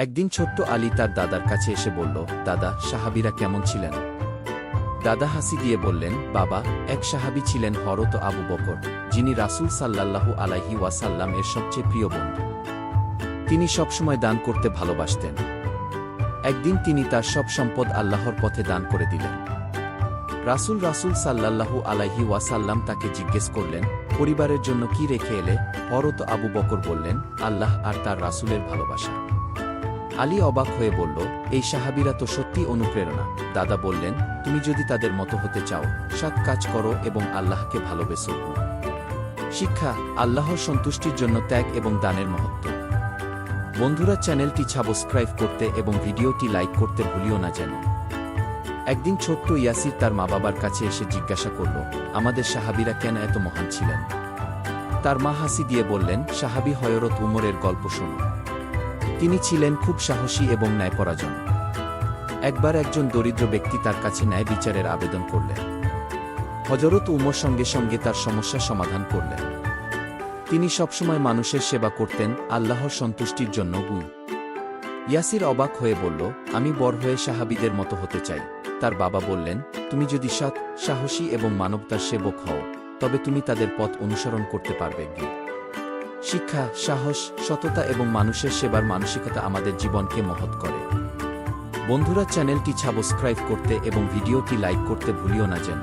একদিন ছোট্ট আলী তার দাদার কাছে এসে বলল, দাদা, সাহাবিরা কেমন ছিলেন? দাদা হাসি দিয়ে বললেন, বাবা, এক সাহাবী ছিলেন হরত আবু বকর, যিনি রাসূল সাল্লাল্লাহু আলাইহি ওয়াসাল্লাম এর সবচেয়ে প্রিয় বন্ধু। তিনি সবসময় দান করতে ভালোবাসতেন। একদিন তিনি তার সব সম্পদ আল্লাহর পথে দান করে দিলেন। রাসূল রাসূল সাল্লাল্লাহু আলাইহি ওয়াসাল্লাম তাকে জিজ্ঞেস করলেন, পরিবারের জন্য কি রেখে এলে? হরত আবু বকর বললেন, আল্লাহ আর তার রাসূলের ভালোবাসা। আলী অবাক হয়ে বলল, এই সাহাবীরা তো সত্যি অনুপ্রেরণা। দাদা বললেন, তুমি যদি তাদের মতো হতে চাও, সৎ কাজ করো এবং আল্লাহকে ভালোবেসো। শিক্ষা, আল্লাহর সন্তুষ্টির জন্য ত্যাগ এবং দানের মহত্ব। বন্ধুরা, চ্যানেলটি সাবস্ক্রাইব করতে এবং ভিডিওটি লাইক করতে ভুলিও না যেন। একদিন ছোট্ট ইয়াসির তার মা বাবার কাছে এসে জিজ্ঞাসা করল, আমাদের সাহাবীরা কেন এত মহান ছিলেন? তার মা হাসি দিয়ে বললেন, সাহাবী হয়রত উমরের গল্প শোনো। তিনি ছিলেন খুব সাহসী এবং ন্যায়পরাজন। একবার একজন দরিদ্র ব্যক্তি তার কাছে ন্যায় বিচারের আবেদন করলেন। হজরত উমর সঙ্গে সঙ্গে তার সমস্যা সমাধান করলেন। তিনি সবসময় মানুষের সেবা করতেন, আল্লাহর সন্তুষ্টির জন্য গুণ। ইয়াসির অবাক হয়ে বলল, আমি বড় হয়ে সাহাবিদের মতো হতে চাই। তার বাবা বললেন, তুমি যদি সৎ, সাহসী এবং মানবতার সেবক হও, তবে তুমি তাদের পথ অনুসরণ করতে পারবে। কি শিক্ষা, সাহস, সততা এবং মানুষের সেবার মানসিকতা আমাদের জীবনকে মহৎ করে। বন্ধুরা, চ্যানেলটি সাবস্ক্রাইব করতে এবং ভিডিওটি লাইক করতে ভুলিও না যেন।